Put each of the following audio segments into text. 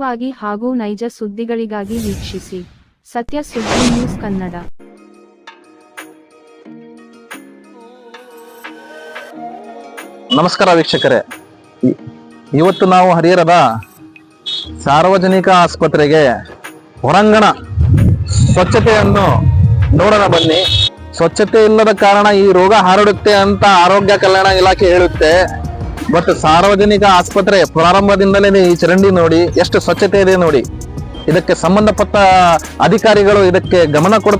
ವಾಗಿ ಹಾಗೂ ನೈಜ ಸುದ್ದಿಗಳಿಗಾಗಿ ವೀಕ್ಷಿಸಿ. ಸತ್ಯ ಸುದ್ದಿ ನ್ಯೂಸ್ ಕನ್ನಡ. ನಮಸ್ಕಾರ ವೀಕ್ಷಕರೇ. ಇವತ್ತು ನಾವು ಹರಿಹರದ ಸಾರ್ವಜನಿಕ ಆಸ್ಪತ್ರೆಗೆ ಹೊರಾಂಗಣ ಸ್ವಚ್ಛತೆಯನ್ನು ನೋಡೋಣ ಬನ್ನಿ. ಸ್ವಚ್ಛತೆ ಇಲ್ಲದ ಕಾರಣ ಈ ರೋಗ ಹರಡುತ್ತೆ ಅಂತ ಆರೋಗ್ಯ ಕಲ್ಯಾಣ ಇಲಾಖೆ ಹೇಳುತ್ತೆ. ಬಟ್ ಸಾರ್ವಜನಿಕ ಆಸ್ಪತ್ರೆ ಪ್ರಾರಂಭದಿಂದಲೇ ಈ ಚರಂಡಿ ನೋಡಿ ಎಷ್ಟು ಸ್ವಚ್ಛತೆ ಇದೆ ನೋಡಿ. ಇದಕ್ಕೆ ಸಂಬಂಧಪಟ್ಟ ಅಧಿಕಾರಿಗಳು ಇದಕ್ಕೆ ಗಮನ ಕೊಡ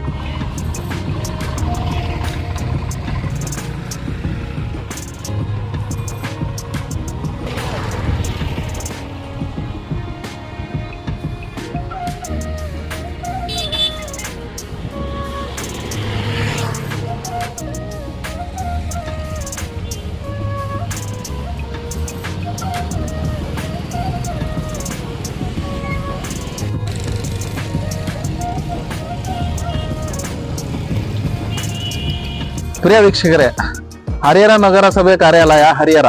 ಪ್ರಿಯ ವೀಕ್ಷಕರೇ, ಹರಿಹರ ನಗರಸಭೆ ಕಾರ್ಯಾಲಯ, ಹರಿಹರ.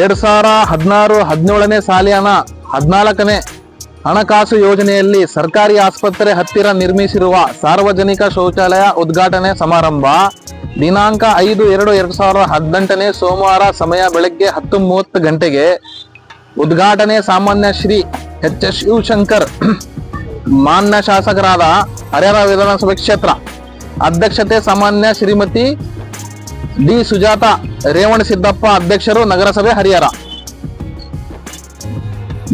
ಎರಡು ಸಾವಿರ ಹದಿನಾರು, ಹದಿನೇಳನೇ ಸಾಲಿನ ಹದಿನಾಲ್ಕನೇ ಹಣಕಾಸು ಯೋಜನೆಯಲ್ಲಿ ಸರ್ಕಾರಿ ಆಸ್ಪತ್ರೆ ಹತ್ತಿರ ನಿರ್ಮಿಸಿರುವ ಸಾರ್ವಜನಿಕ ಶೌಚಾಲಯ ಉದ್ಘಾಟನೆ ಸಮಾರಂಭ. ದಿನಾಂಕ ಐದು ಎರಡು ಎರಡು ಸಾವಿರದ ಹದಿನೆಂಟನೇ ಸೋಮವಾರ ಸಮಯ ಬೆಳಗ್ಗೆ ಹತ್ತು ಮೂವತ್ತು ಗಂಟೆಗೆ ಉದ್ಘಾಟನೆ ಸಾಮಾನ್ಯ ಶ್ರೀ ಎಚ್ ಎಸ್ ಶಿವಶಂಕರ್. ಮಾನ್ಯ ಶಾಸಕರಾದ ಹರಿಹರ ವಿಧಾನಸಭೆ ಕ್ಷೇತ್ರ ಅಧ್ಯಕ್ಷತೆ ಸಾಮಾನ್ಯ ಶ್ರೀಮತಿ ಡಿ ಸುಜಾತ ರೇವಣ ಸಿದ್ದಪ್ಪ ಅಧ್ಯಕ್ಷರು ನಗರಸಭೆ ಹರಿಹರ.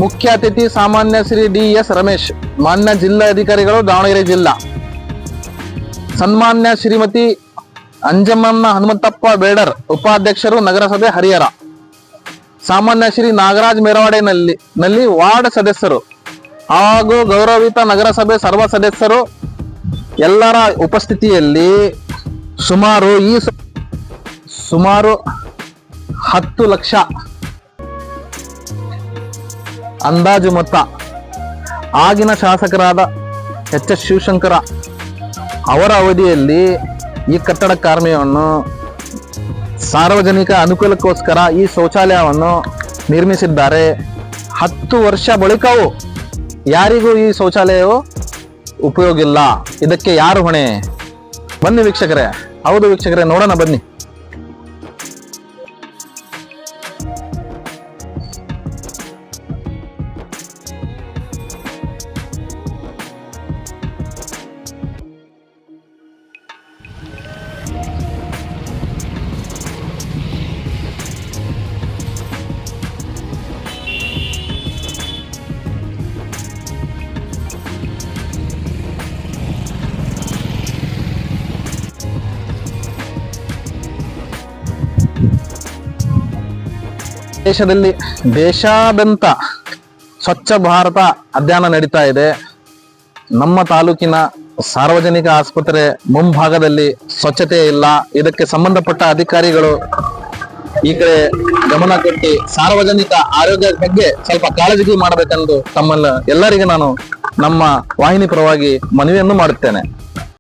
ಮುಖ್ಯ ಅತಿಥಿ ಸಾಮಾನ್ಯ ಶ್ರೀ ಡಿ ಎಸ್ ರಮೇಶ್, ಮಾನ್ಯ ಜಿಲ್ಲಾಧಿಕಾರಿಗಳು ದಾವಣಗೆರೆ ಜಿಲ್ಲಾ. ಸನ್ಮಾನ್ಯ ಶ್ರೀಮತಿ ಅಂಜಮ್ಮನ ಹನುಮಂತಪ್ಪ ಬೇಡರ್, ಉಪಾಧ್ಯಕ್ಷರು ನಗರಸಭೆ ಹರಿಹರ. ಸಾಮಾನ್ಯ ಶ್ರೀ ನಾಗರಾಜ್ ಮೇರವಾಡೆನಲ್ಲಿ, ನಲ್ಲಿ ವಾರ್ಡ್ ಸದಸ್ಯರು ಹಾಗೂ ಗೌರವಿತ ನಗರಸಭೆ ಸರ್ವ ಸದಸ್ಯರು ಎಲ್ಲರ ಉಪಸ್ಥಿತಿಯಲ್ಲಿ ಸುಮಾರು ಈ ಸುಮಾರು ಹತ್ತು ಲಕ್ಷ ಅಂದಾಜು ಮೊತ್ತ ಆಗಿನ ಶಾಸಕರಾದ ಎಚ್ ಎಸ್ ಶಿವಶಂಕರ ಅವರ ಅವಧಿಯಲ್ಲಿ ಈ ಕಟ್ಟಡ ಕಾರ್ಮಿಕವನ್ನು ಸಾರ್ವಜನಿಕ ಅನುಕೂಲಕ್ಕೋಸ್ಕರ ಈ ಶೌಚಾಲಯವನ್ನು ನಿರ್ಮಿಸಿದ್ದಾರೆ. ಹತ್ತು ವರ್ಷ ಬಳಿಕವೂ ಯಾರಿಗೂ ಈ ಶೌಚಾಲಯವು ಉಪಯೋಗ ಇಲ್ಲ. ಇದಕ್ಕೆ ಯಾರು ಹೊಣೆ? ಬನ್ನಿ ವೀಕ್ಷಕರೇ. ಹೌದು ವೀಕ್ಷಕರೇ ನೋಡೋಣ ಬನ್ನಿ. ದೇಶದಲ್ಲಿ ದೇಶಾದ್ಯಂತ ಸ್ವಚ್ಛ ಭಾರತ ಅಧ್ಯಯನ ನಡೀತಾ ಇದೆ. ನಮ್ಮ ತಾಲೂಕಿನ ಸಾರ್ವಜನಿಕ ಆಸ್ಪತ್ರೆ ಮುಂಭಾಗದಲ್ಲಿ ಸ್ವಚ್ಛತೆ ಇಲ್ಲ. ಇದಕ್ಕೆ ಸಂಬಂಧಪಟ್ಟ ಅಧಿಕಾರಿಗಳು ಈ ಕಡೆ ಗಮನ ಕೊಟ್ಟು ಸಾರ್ವಜನಿಕ ಆರೋಗ್ಯದ ಬಗ್ಗೆ ಸ್ವಲ್ಪ ಕಾಳಜಿ ಮಾಡಬೇಕೆಂದು ತಮ್ಮನ್ನ ಎಲ್ಲರಿಗೂ ನಾನು ನಮ್ಮ ವಾಹಿನಿ ಪರವಾಗಿ ಮನವಿಯನ್ನು ಮಾಡುತ್ತೇನೆ.